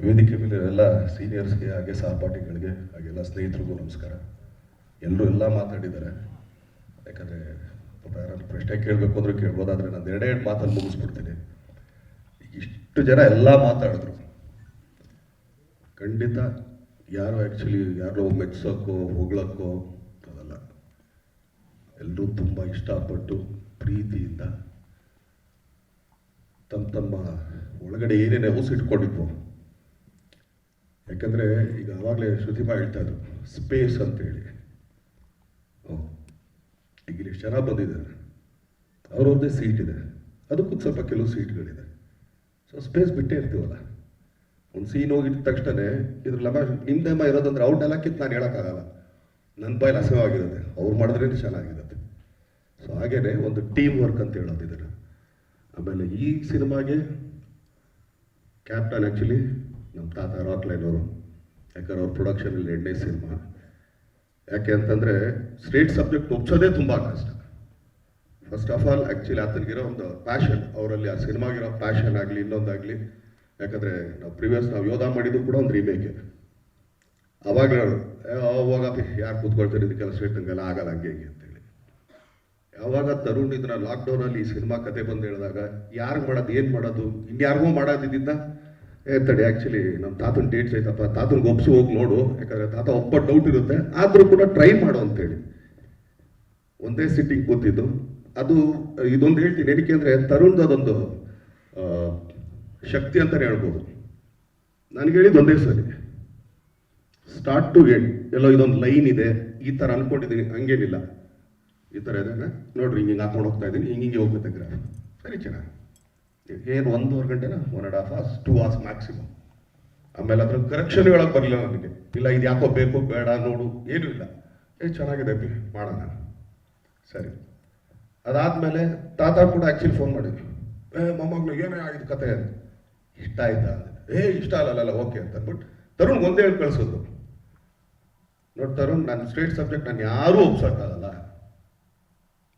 ವೇದಿಕೆ ಮೇಲೆ ಎಲ್ಲ ಸೀನಿಯರ್ಸ್ಗೆ ಹಾಗೆ ಸಹಪಾಠಿಗಳಿಗೆ ಹಾಗೆಲ್ಲ ಸ್ನೇಹಿತರಿಗೂ ನಮಸ್ಕಾರ. ಎಲ್ಲರೂ ಎಲ್ಲ ಮಾತಾಡಿದ್ದಾರೆ. ಯಾಕಂದರೆ ಪಾಪ ಯಾರಾದ್ರು ಪ್ರಶ್ನೆ ಕೇಳಬೇಕು ಅಂದ್ರೆ ಕೇಳ್ಬೋದಾದ್ರೆ ನಾನು ಎರಡೇ ಎರಡು ಮಾತಲ್ಲಿ ಮುಗಿಸ್ಬಿಡ್ತೀನಿ. ಇಷ್ಟು ಜನ ಎಲ್ಲ ಮಾತಾಡಿದ್ರು. ಖಂಡಿತ ಯಾರು ಆ್ಯಕ್ಚುಲಿ ಯಾರೋ ಮೆಚ್ಚೋಕ್ಕೋ ಹೊಗಳಕ್ಕೋ ಅದಲ್ಲ. ಎಲ್ಲರೂ ತುಂಬ ಇಷ್ಟಪಟ್ಟು ಪ್ರೀತಿಯಿಂದ ತಮ್ಮ ತಮ್ಮ ಒಳಗಡೆ ಏನೇನು ಹೊಸ ಇಟ್ಕೊಂಡಿದ್ವು ಯಾಕಂದರೆ ಈಗ ಆವಾಗಲೇ ಶ್ರುತಿಮಾ ಹೇಳ್ತಾ ಇದ್ರು, ಸ್ಪೇಸ್ ಅಂತೇಳಿ. ಓ, ಈಗ ಇಲ್ಲಿ ಜನ ಬಂದಿದ್ದಾರೆ ಅವ್ರವ್ರದ್ದೇ ಸೀಟ್ ಇದೆ. ಅದಕ್ಕೂ ಸ್ವಲ್ಪ ಕೆಲವು ಸೀಟ್ಗಳಿದೆ. ಸೊ ಸ್ಪೇಸ್ ಬಿಟ್ಟೇ ಇರ್ತೀವಲ್ಲ. ಒಂದು ಸೀನ್ ಹೋಗಿದ ತಕ್ಷಣ ನಿಮ್ದೆ ನಿಮ್ದೆಮ್ಮ ಇರೋದಂದ್ರೆ ಔಟ್ ಎಲ್ಲಕ್ಕಿಂತ ನಾನು ಹೇಳೋಕ್ಕಾಗಲ್ಲ. ನನ್ನ ಬಾಯಲ್ಲಿ ಅಸಹ್ಯವಾಗಿರುತ್ತೆ ಅವ್ರು ಮಾಡಿದ್ರೆ ಚೆನ್ನಾಗಿರುತ್ತೆ. ಸೊ ಹಾಗೇನೆ ಒಂದು ಟೀಮ್ ವರ್ಕ್ ಅಂತ ಹೇಳೋದಿದ್ದಾರೆ ಆಮೇಲೆ ಈ ಸಿನಿಮಾಗೆ ಕ್ಯಾಪ್ಟನ್ ಆ್ಯಕ್ಚುಲಿ ನಮ್ಮ ತಾತ ರಾಕ್ಲೈನ್ ಅವರು ಯಾಕಂದ್ರೆ ಅವ್ರ ಪ್ರೊಡಕ್ಷನಲ್ಲಿ ಎರಡನೇ ಸಿನಿಮಾ ಯಾಕೆ ಅಂತಂದರೆ ಸ್ಟ್ರೀಟ್ ಸಬ್ಜೆಕ್ಟ್ ಒಪ್ಸೋದೇ ತುಂಬ ಕಷ್ಟ. ಫಸ್ಟ್ ಆಫ್ ಆಲ್ ಆ್ಯಕ್ಚುಲಿ ಆತನಿಗಿರೋ ಒಂದು ಪ್ಯಾಷನ್ ಅವರಲ್ಲಿ ಆ ಸಿನಿಮಾಗಿರೋ ಪ್ಯಾಷನ್ ಆಗಲಿ, ಇನ್ನೊಂದಾಗಲಿ. ಯಾಕಂದರೆ ನಾವು ಪ್ರಿವಿಯಸ್ ನಾವು ಯೋಧ ಮಾಡಿದ್ದು ಕೂಡ ಒಂದು ರೀಮೇಕೆ ಅವಾಗ ಅವಾಗ ಯಾರು ಕೂತ್ಕೊಳ್ತಾರೆ? ಇದಕ್ಕೆಲ್ಲ ಸ್ಟ್ರೀಟ್ ಹಂಗೆಲ್ಲ ಆಗಲ್ಲ, ಹಂಗೆ ಹಿಂಗೆ ಅಂತೇಳಿ. ಯಾವಾಗ ತರುಣ್ ಇದನ್ನ ಲಾಕ್ಡೌನಲ್ಲಿ ಈ ಸಿನಿಮಾ ಕತೆ ಬಂದು ಹೇಳಿದಾಗ ಯಾರು ಮಾಡೋದು, ಏನು ಮಾಡೋದು? ಇನ್ಯಾರಿಗೂ ಮಾಡೋದಿದ್ದ ಏ ತಡಿ ಆ್ಯಕ್ಚುಲಿ ನಮ್ಮ ತಾತನ ಡೇಟ್ಸ್ ಐತಪ್ಪ ತಾತನಿಗೆ ಒಪ್ಸಿ ಹೋಗಿ ನೋಡು, ಯಾಕಂದ್ರೆ ತಾತ ಒಬ್ಬ ಡೌಟ್ ಇರುತ್ತೆ, ಆದರೂ ಕೂಡ ಟ್ರೈ ಮಾಡು ಅಂತೇಳಿ. ಒಂದೇ ಸಿಟ್ಟಿಂಗ್ ಕೂತಿದ್ದು. ಅದು, ಇದೊಂದು ಹೇಳ್ತೀನಿ, ಏನಕ್ಕೆ ಅಂದರೆ ತರುಣ್ದು ಅದೊಂದು ಶಕ್ತಿ ಅಂತಲೇ ಹೇಳ್ಬೋದು. ನನಗೆ ಹೇಳಿದ್ದು ಒಂದೇ ಸರಿ. ಸ್ಟಾರ್ಟ್ ಟು ಎಂಡ್ ಎಲ್ಲೋ ಇದೊಂದು ಲೈನ್ ಇದೆ, ಈ ಥರ ಅನ್ಕೊಂಡಿದ್ದೀನಿ ಹಂಗೇನಿಲ್ಲ. ಈ ಥರ ಇದೆ, ನೋಡ್ರಿ, ಹಿಂಗೆ ಹಾಕೊಂಡು ಹೋಗ್ತಾ ಇದ್ದೀನಿ ಹಿಂಗೆ ಹಿಂಗೆ ಹೋಗುತ್ತೆ ಸರಿ, ಚೆನ್ನಾಗಿ. ಏನು ಒಂದೂವರೆ ಗಂಟೆನ? One and half hours two hours maximum ಆಮೇಲೆ ಅದ್ರ ಕರೆಕ್ಷನ್ ಹೇಳಕ್ ಬರಲಿಲ್ಲ ನನಗೆ. ಇಲ್ಲ, ಇದು ಯಾಕೋ ಬೇಕು, ಬೇಡ, ನೋಡು, ಏನೂ ಇಲ್ಲ. ಏ, ಚೆನ್ನಾಗಿದೆ ಬಿ ಮಾಡೋಣ ಸರಿ. ಅದಾದಮೇಲೆ ತಾತ ಕೂಡ ಆ್ಯಕ್ಚುಲಿ ಫೋನ್ ಮಾಡಿದ್ರು. ಏ, ಮೊಮ್ಮಗಳು, ಏನೇ ಆಗಿದ್ದು ಕತೆ ಅಂತ. ಇಷ್ಟ ಆಯ್ತಾ ಅಂದರೆ ಏ, ಇಷ್ಟ ಅಲ್ಲ ಓಕೆ ಅಂತ ಅಂದ್ಬಿಟ್ಟು ತರುಣ್ ಒಂದೇ ಹೇಳಿ ಕಳಿಸೋದು. ನೋಡಿ ತರುಣ್ ನಾನು ಸ್ಟ್ರೇಟ್ ಸಬ್ಜೆಕ್ಟ್ ನಾನು ಯಾರೂ ಒಪ್ಸೋಕ್ಕಾಗಲ್ಲ.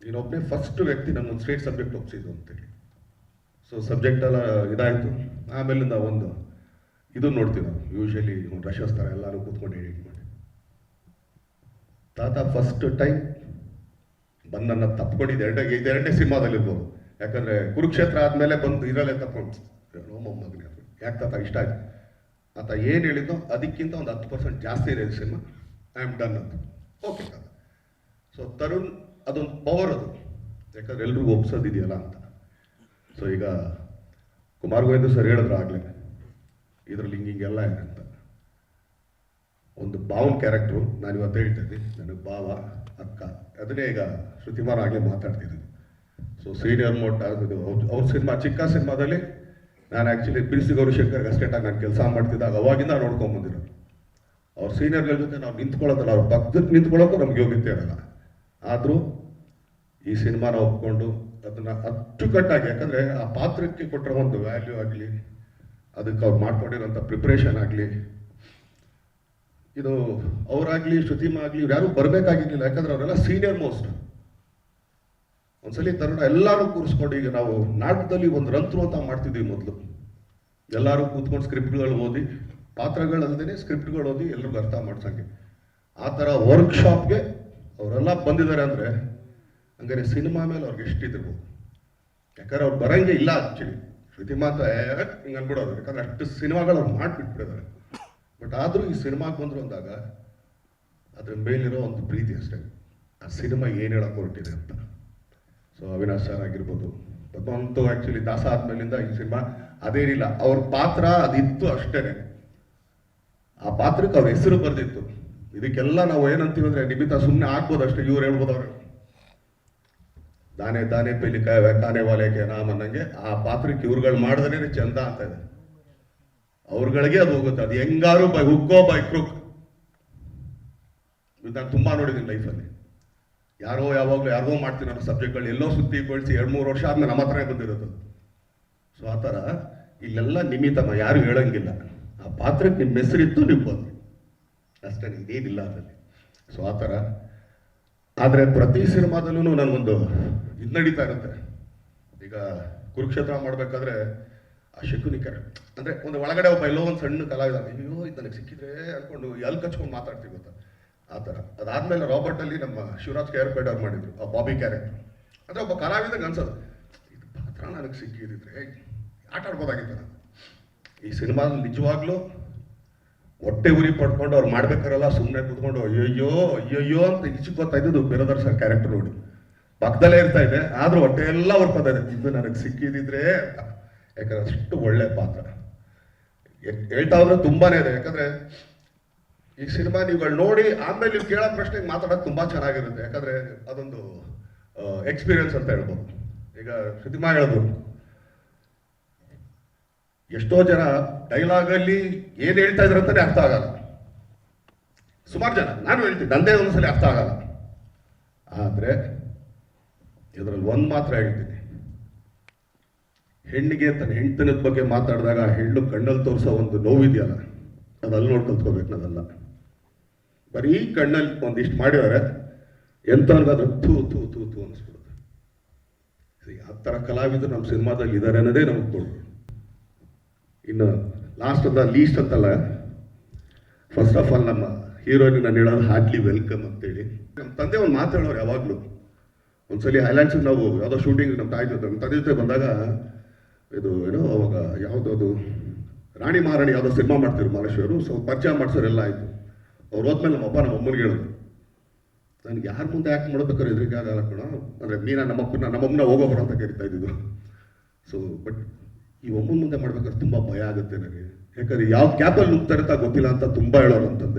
ನೀನೊಬ್ಬನೇ ಫಸ್ಟ್ ವ್ಯಕ್ತಿ ನನ್ನ ಒಂದು ಸ್ಟ್ರೇಟ್ ಸಬ್ಜೆಕ್ಟ್ ಒಪ್ಸಿದ್ದು ಅಂತೇಳಿ. ಸೊ ಸಬ್ಜೆಕ್ಟ್ ಎಲ್ಲ ಇದಾಯಿತು. ಆಮೇಲಿಂದ ಒಂದು ಇದು ನೋಡ್ತೀವಿ ನಾವು. ಯೂಶಲಿ ರಶಸ್ ಥರ ಎಲ್ಲರೂ ಕೂತ್ಕೊಂಡು ಎಡಿಟ್ ಮಾಡಿ. ತಾತ ಫಸ್ಟ್ ಟೈಮ್ ಬಂದು ನನ್ನ ತಪ್ಕೊಂಡಿದ್ದು ಎರಡೇ ಇದು ಎರಡನೇ ಸಿನಿಮಾದಲ್ಲಿರ್ಬೋದು. ಯಾಕಂದರೆ ಕುರುಕ್ಷೇತ್ರ ಆದಮೇಲೆ ಬಂದು ಇದರಲ್ಲೇ ತಪ್ಕೊಂಡು ಮಗನ ಯಾಕೆ ತಾತ ಇಷ್ಟ ಆಯ್ತು? ಆತ ಏನು ಹೇಳಿದ್ದು ಅದಕ್ಕಿಂತ ಒಂದು ಹತ್ತು ಪರ್ಸೆಂಟ್ ಜಾಸ್ತಿ ಇದೆ ಸಿನಿಮಾ. ಐ ಆಮ್ ಡನ್ ಅಂತ. ಓಕೆ ತಾತ. ಸೊ ತರುಣ್ ಅದೊಂದು ಪವರ್ ಅದು. ಯಾಕಂದ್ರೆ ಎಲ್ರಿಗೂ ಒಪ್ಸೋದಿದೆಯಲ್ಲ ಅಂತ. ಸೊ ಈಗ ಕುಮಾರ್ ಗೋವಿಂದ ಸರ್ ಹೇಳಿದ್ರು ಆಗಲೇ. ಇದರಲ್ಲಿ ಹಿಂಗೆ ಹಿಂಗೆಲ್ಲ ಏನಂತ ಒಂದು ಭಾವನ ಕ್ಯಾರೆಕ್ಟ್ರು ನಾನು ಇವತ್ತು ಹೇಳ್ತಾ ನನಗೆ ಭಾವ, ಅಕ್ಕ, ಅದನ್ನೇ ಈಗ ಶ್ರುತಿಮಾರ್ ಆಗಲೇ ಮಾತಾಡ್ತಿದ್ದೀನಿ ಸೊ ಸೀನಿಯರ್ ಮೋಟ್, ಅದು ಅವ್ರ ಸಿನಿಮಾ, ಚಿಕ್ಕ ಸಿನಿಮಾದಲ್ಲಿ ನಾನು ಆ್ಯಕ್ಚುಲಿ ಬಿಡಿಸಿ ಗೌರಿಶಂಕರ್ಗೆ ಅಸ್ಟೇಟಾಗಿ ನಾನು ಕೆಲಸ ಮಾಡ್ತಿದ್ದಾಗ ಅವಾಗಿಂದ ನೋಡ್ಕೊಂಬಂದಿರೋ ಅವ್ರ ಸೀನಿಯರ್ಗಳ ಜೊತೆ ನಾವು ನಿಂತ್ಕೊಳ್ಳೋದಲ್ಲ, ಅವ್ರ ಪಕ್ಕಕ್ಕೆ ನಿಂತ್ಕೊಳ್ಳೋಕ್ಕೂ ನಮ್ಗೆ ಯೋಗ್ಯತೆ ಇರೋಲ್ಲ. ಆದರೂ ಈ ಸಿನಿಮಾನ ಒಪ್ಕೊಂಡು ಅದನ್ನ ಅಚ್ಚುಕಟ್ಟಾಗಿ, ಯಾಕಂದ್ರೆ ಆ ಪಾತ್ರಕ್ಕೆ ಕೊಟ್ಟಿರೋ ಒಂದು ವ್ಯಾಲ್ಯೂ ಆಗಲಿ, ಅದಕ್ಕೆ ಅವ್ರು ಮಾಡ್ಕೊಂಡಿರೋಂಥ ಪ್ರಿಪ್ರೇಷನ್ ಆಗಲಿ, ಇದು ಅವರಾಗಲಿ, ಶ್ರುತಿಮಾ ಆಗಲಿ ಯಾರು ಬರಬೇಕಾಗಿರ್ಲಿಲ್ಲ. ಯಾಕಂದ್ರೆ ಅವರೆಲ್ಲ ಸೀನಿಯರ್ ಮೋಸ್ಟ್ ಒಂದ್ಸಲಿ ತರುಣ ಎಲ್ಲರೂ ಕೂರಿಸ್ಕೊಂಡು, ಈಗ ನಾವು ನಾಟಕದಲ್ಲಿ ಒಂದು ರಂತ್ರು ಅಂತ ಮಾಡ್ತಿದ್ವಿ ಮೊದಲು. ಎಲ್ಲರೂ ಕೂತ್ಕೊಂಡು ಸ್ಕ್ರಿಪ್ಟ್ಗಳು ಓದಿ ಪಾತ್ರಗಳಲ್ಲದೇ ಸ್ಕ್ರಿಪ್ಟ್ಗಳು ಓದಿ ಎಲ್ಲರಿಗೂ ಅರ್ಥ ಮಾಡ್ಸಂಗೆ. ಆ ಥರ ವರ್ಕ್ಶಾಪ್ಗೆ ಅವರೆಲ್ಲ ಬಂದಿದ್ದಾರೆ ಅಂದರೆ ಹಂಗಾರೆ ಸಿನಿಮಾ ಮೇಲೆ ಅವ್ರಿಗೆ ಇದ್ರು. ಯಾಕಂದ್ರೆ ಅವ್ರು ಬರಂಗೆ ಇಲ್ಲ ಆ್ಯಕ್ಚುಲಿ ಶ್ರುತಿ ಮಾತ ಹಿಂಗೆ ಅನ್ಬಿಡೋದು. ಯಾಕಂದ್ರೆ ಅಷ್ಟು ಸಿನಿಮಾಗಳು ಅವ್ರು ಮಾಡಿಬಿಟ್ಬಿಟ್ಟಿದ್ದಾರೆ. ಬಟ್ ಆದರೂ ಈ ಸಿನಿಮಾಗೆ ಬಂದರು ಅಂದಾಗ ಅದ್ರ ಮೇಲಿರೋ ಒಂದು ಪ್ರೀತಿ ಅಷ್ಟೇ. ಆ ಸಿನಿಮಾ ಏನು ಹೇಳಕ್ಕೆ ಹೊರಟಿದೆ ಅಂತ. ಸೊ ಅವಿನಾಶ್ ಸರ್ ಆಗಿರ್ಬೋದು ಪದ್ಮಂತು ಆ್ಯಕ್ಚುಲಿ ದಾಸ ಆದ್ಮೇಲಿಂದ ಈ ಸಿನಿಮಾ ಅದೇನಿಲ್ಲ. ಅವ್ರ ಪಾತ್ರ ಅದಿತ್ತು ಅಷ್ಟೇನೆ. ಆ ಪಾತ್ರಕ್ಕೆ ಅವ್ರ ಹೆಸರು ಬರ್ದಿತ್ತು. ಇದಕ್ಕೆಲ್ಲ ನಾವು ಏನಂತೀವಿ ಅಂದರೆ ನಿಮಿತ್ತ ಸುಮ್ಮನೆ ಆಗ್ಬೋದು ಅಷ್ಟೇ ಇವ್ರು ಹೇಳ್ಬೋದು ಅವ್ರು. ದಾನೆ ದಾನೆ ಪೆಲಿಕಾಯ ಕಾನೆ ವಾಲೆಗೆ ನಾಮ ಅನ್ನಂಗೆ ಆ ಪಾತ್ರಕ್ಕೆ ಇವ್ರುಗಳು ಮಾಡಿದ್ರೆ ಚಂದ ಅಂತ ಇದೆ. ಅವ್ರಗಳಿಗೆ ಅದು ಹೋಗುತ್ತೆ. ಅದು ಹೆಂಗಾರು ಬೈ ಹುಕ್ಕೋ ಬೈ ಕ್ರುಕ್ ನಾನು ತುಂಬಾ ನೋಡಿದ್ದೀನಿ ಲೈಫಲ್ಲಿ ಯಾರೋ ಯಾವಾಗಲೂ ಯಾರಿಗೋ ಮಾಡ್ತೀನಿ ಅನ್ನೋ ಸಬ್ಜೆಕ್ಟ್ಗಳು ಎಲ್ಲೋ ಸುತ್ತಿ ಕೊಳಿಸಿ ಎರಡು ಮೂರು ವರ್ಷ ಆದ್ಮೇಲೆ ನಮ್ಮ ಹತ್ರನೇ ಬಂದಿರೋದು. ಸೊ ಆ ಥರ ಇಲ್ಲೆಲ್ಲ ನಿಮಿತ್ತಮ್ಮ, ಯಾರು ಹೇಳಂಗಿಲ್ಲ. ಆ ಪಾತ್ರಕ್ಕೆ ನಿಮ್ಮ ಹೆಸರಿತ್ತು ನೀವು ಬಂದು ಅಷ್ಟೇ, ಇದೇನಿಲ್ಲ ಅದರಲ್ಲಿ. ಸೊ ಆ ಥರ ಆದರೆ ಪ್ರತಿ ಸಿನಿಮಾದಲ್ಲೂ ನನಗೊಂದು ಇದು ನಡೀತಾ ಇರುತ್ತೆ. ಈಗ ಕುರುಕ್ಷೇತ್ರ ಮಾಡಬೇಕಾದ್ರೆ ಆ ಶಕುನಿ ಕ್ಯಾರೆಕ್ಟರ್ ಅಂದರೆ ಒಂದು ಒಳಗಡೆ ಒಬ್ಬ ಎಲ್ಲೋ ಒಂದು ಸಣ್ಣ ಕಲಾವಿದ ಅಯ್ಯೋ, ಇದು ನನಗೆ ಸಿಕ್ಕಿದ್ರೆ ಅಂದ್ಕೊಂಡು ಎಲ್ಲಿ ಕಚ್ಕೊಂಡು ಮಾತಾಡ್ತೀವಿ ಗೊತ್ತಾ? ಆ ಥರ. ಅದಾದ್ಮೇಲೆ ರಾಬರ್ಟ್ ಅಲ್ಲಿ ನಮ್ಮ ಶಿವರಾಜ್ ಕೇರ್ಪೇಡ್ ಅವ್ರು ಮಾಡಿದ್ರು, ಆ ಬಾಬಿ ಕ್ಯಾರೆಕ್ಟರ್ ಅಂದರೆ ಒಬ್ಬ ಕಲಾವಿದಂಗೆ ಅನ್ಸೋದು, ಇದು ಪಾತ್ರ ನನಗೆ ಸಿಕ್ಕಿದ್ರೆ ಆಟ ಆಡ್ಬೋದಾಗಿತ್ತು ನಾನು ಈ ಸಿನಿಮಾದಲ್ಲಿ ನಿಜವಾಗ್ಲೂ ಹೊಟ್ಟೆ ಉರಿ ಪಡ್ಕೊಂಡು ಅವ್ರು ಮಾಡ್ಬೇಕಾರಲ್ಲ ಸುಮ್ಮನೆ ಕೂತ್ಕೊಂಡು ಅಯ್ಯಯ್ಯೋ ಅಯ್ಯಯ್ಯೋ ಅಂತ ಈಚೆಗೆ ಗೊತ್ತಾಯ್ತದು ಬಿರದರ್ಶನ್ ಕ್ಯಾರೆಕ್ಟರ್ ನೋಡಿ. ಪಕ್ಕದಲ್ಲೇ ಇರ್ತಾ ಇದೆ, ಆದ್ರೂ ಹೊಟ್ಟೆ ಎಲ್ಲ ಹೊರ್ಕೋತಾ ಇದೆ. ಇದು ನನಗೆ ಸಿಕ್ಕಿದಿದ್ರೆ. ಯಾಕಂದ್ರೆ ಅಷ್ಟು ಒಳ್ಳೆ ಪಾತ್ರ. ಹೇಳ್ತಾ ಹೋದ್ರೆ ತುಂಬಾನೇ ಇದೆ. ಯಾಕಂದ್ರೆ ಈ ಸಿನಿಮಾ ನೀವುಗಳು ನೋಡಿ ಆಮೇಲೆ ನೀವು ಕೇಳೋ ಪ್ರಶ್ನೆಗೆ ಮಾತಾಡೋದು ತುಂಬಾ ಚೆನ್ನಾಗಿರುತ್ತೆ. ಯಾಕಂದ್ರೆ ಅದೊಂದು ಎಕ್ಸ್ಪೀರಿಯನ್ಸ್ ಅಂತ ಹೇಳ್ಬೋದು. ಈಗ ಸಿನಿಮಾ ಹೇಳಿದ್ರು ಎಷ್ಟೋ ಜನ ಡೈಲಾಗ್ ಅಲ್ಲಿ ಏನ್ ಹೇಳ್ತಾ ಇದ್ರು ಅಂತಾನೆ ಅರ್ಥ ಆಗಲ್ಲ. ಸುಮಾರು ಜನ. ನಾನು ಹೇಳ್ತೀನಿ, ನಂದೇ ಒಂದ್ಸಲಿ ಅರ್ಥ ಆಗಲ್ಲ. ಆದ್ರೆ ಇದರಲ್ಲಿ ಒಂದ್ ಮಾತ್ರ ಹೇಳ್ತೀನಿ. ಹೆಣ್ಣಿಗೆ ತನ್ನ ಹೆಂಡತನದ ಬಗ್ಗೆ ಮಾತಾಡಿದಾಗ ಹೆಣ್ಣು ಕಣ್ಣಲ್ಲಿ ತೋರಿಸೋ ಒಂದು ನೋವಿದೆಯಲ್ಲ ಅದು ಅಲ್ಲಿ ನೋಡಿ ಕಲ್ತ್ಕೋಬೇಕು ನಾವೆಲ್ಲ. ಬರೀ ಕಣ್ಣಲ್ಲಿ ಒಂದಿಷ್ಟು ಮಾಡಿದರೆ ಎಂಥವ್ರಿಗಾದ್ರೂ ಥೂ ಥೂ ಥೂ ಥೂ ಅನಿಸ್ಬಿಡುತ್ತೆ. ಯಾವ ಥರ ಕಲಾವಿದರು ನಮ್ಮ ಸಿನಿಮಾದಲ್ಲಿ ಇದ್ದಾರೆ ಅನ್ನೋದೇ ನಮಗೆ ಕೊಡು ಇನ್ನು ಲಾಸ್ಟ್ ಅಂತ ಲೀಸ್ಟ್ ಅಂತಲ್ಲ ಫಸ್ಟ್ ಆಫ್ ಆಲ್ ನಮ್ಮ ಹೀರೋಯಿನ್ ನಾನು ಹೇಳೋದು ಹಾರ್ಡ್ಲಿ ವೆಲ್ಕಮ್ ಅಂತೇಳಿ. ನಮ್ಮ ತಂದೆ ಒಂದು ಮಾತು ಹೇಳೋರು ಯಾವಾಗಲೂ. ಒಂದ್ಸಲಿ ಹೈಲ್ಯಾಂಡ್ಸ್ ನಾವು ಯಾವುದೋ ಶೂಟಿಂಗ್ ನಮ್ಮ ತಾಯಿ ಜೊತೆ ನಮ್ಮ ತಂದೆ ಜೊತೆ ಬಂದಾಗ ಇದು ಏನೋ ಅವಾಗ ಯಾವುದೋ ಅದು, ರಾಣಿ ಮಹಾರಾಣಿ ಯಾವುದೋ ಸಿನಿಮಾ ಮಾಡ್ತಿದ್ರು ಮಹೇಶ್ವರು ಸೊ ಪರಿಚಯ ಮಾಡ್ಸೋರೆಲ್ಲ ಆಯಿತು. ಅವ್ರು ಹೋದ್ಮೇಲೆ ನಮ್ಮ ಅಪ್ಪ ನಮ್ಮ ಅಮ್ಮನಿಗೆ ಹೇಳಿದ್ರು ನನಗೆ ಯಾರ ಮುಂದೆ ಯಾಕೆ ಮಾಡ್ಬೇಕಾದ್ರೆ ಹೆದರಿಕೆ ಆಗಲ್ಲ ಕಣ, ಅಂದರೆ ಮೀನಾ ನಮ್ಮಪ್ಪನ ನಮ್ಮಮ್ಮನ ಹೋಗೋಬರ ಅಂತ ಕರಿತಾ ಇದ್ದಿದ್ದು. ಸೊ ಬಟ್ ಈ ಒಮ್ಮೆ ಮುಂದೆ ಮಾಡ್ಬೇಕಾದ್ರೆ ತುಂಬ ಭಯ ಆಗುತ್ತೆ ನನಗೆ. ಯಾಕಂದ್ರೆ ಯಾವ ಕ್ಯಾಪಲ್ಲಿ ನುಗ್ತಾರೆ ಅಂತ ಗೊತ್ತಿಲ್ಲ ಅಂತ ತುಂಬ ಹೇಳೋರು ಅಂತಂದೆ.